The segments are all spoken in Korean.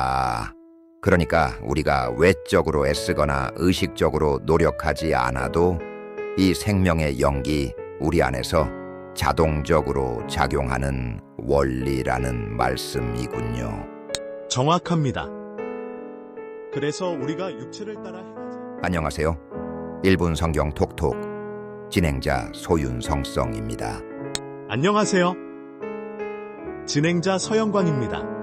아, 그러니까 우리가 외적으로 애쓰거나 의식적으로 노력하지 않아도 이 생명의 영기 우리 안에서 자동적으로 작용하는 원리라는 말씀이군요. 정확합니다. 그래서 우리가 육체를 따라 행하지 안녕하세요. 1분 성경 톡톡 진행자 소윤성성입니다. 안녕하세요. 진행자 서영광입니다.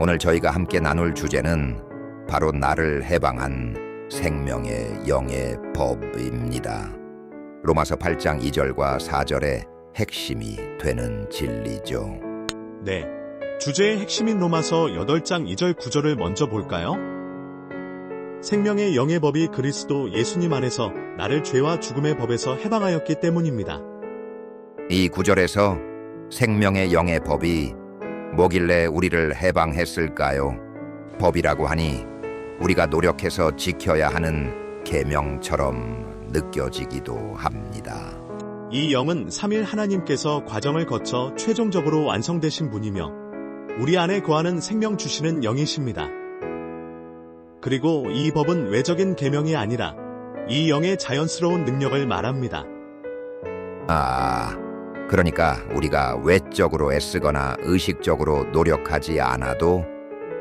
오늘 저희가 함께 나눌 주제는 바로 나를 해방한 생명의 영의 법입니다. 로마서 8장 2절과 4절의 핵심이 되는 진리죠. 네. 주제의 핵심인 로마서 8장 2절 9절을 먼저 볼까요? 생명의 영의 법이 그리스도 예수님 안에서 나를 죄와 죽음의 법에서 해방하였기 때문입니다. 이 구절에서 생명의 영의 법이 뭐길래 우리를 해방했을까요? 법이라고 하니 우리가 노력해서 지켜야 하는 계명처럼 느껴지기도 합니다. 이 영은 삼일 하나님께서 과정을 거쳐 최종적으로 완성되신 분이며 우리 안에 거하는 생명 주시는 영이십니다. 그리고 이 법은 외적인 계명이 아니라 이 영의 자연스러운 능력을 말합니다. 아, 그러니까 우리가 외적으로 애쓰거나 의식적으로 노력하지 않아도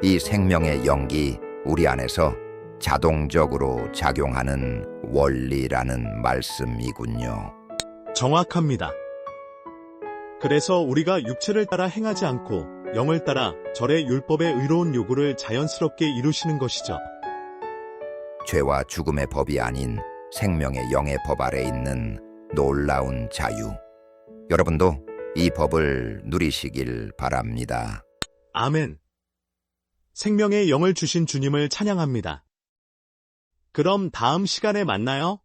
이 생명의 영기 우리 안에서 자동적으로 작용하는 원리라는 말씀이군요. 정확합니다. 그래서 우리가 육체를 따라 행하지 않고 영을 따라 절의 율법의 의로운 요구를 자연스럽게 이루시는 것이죠. 죄와 죽음의 법이 아닌 생명의 영의 법 아래 있는 놀라운 자유. 여러분도 이 법을 누리시길 바랍니다. 아멘. 생명의 영을 주신 주님을 찬양합니다. 그럼 다음 시간에 만나요.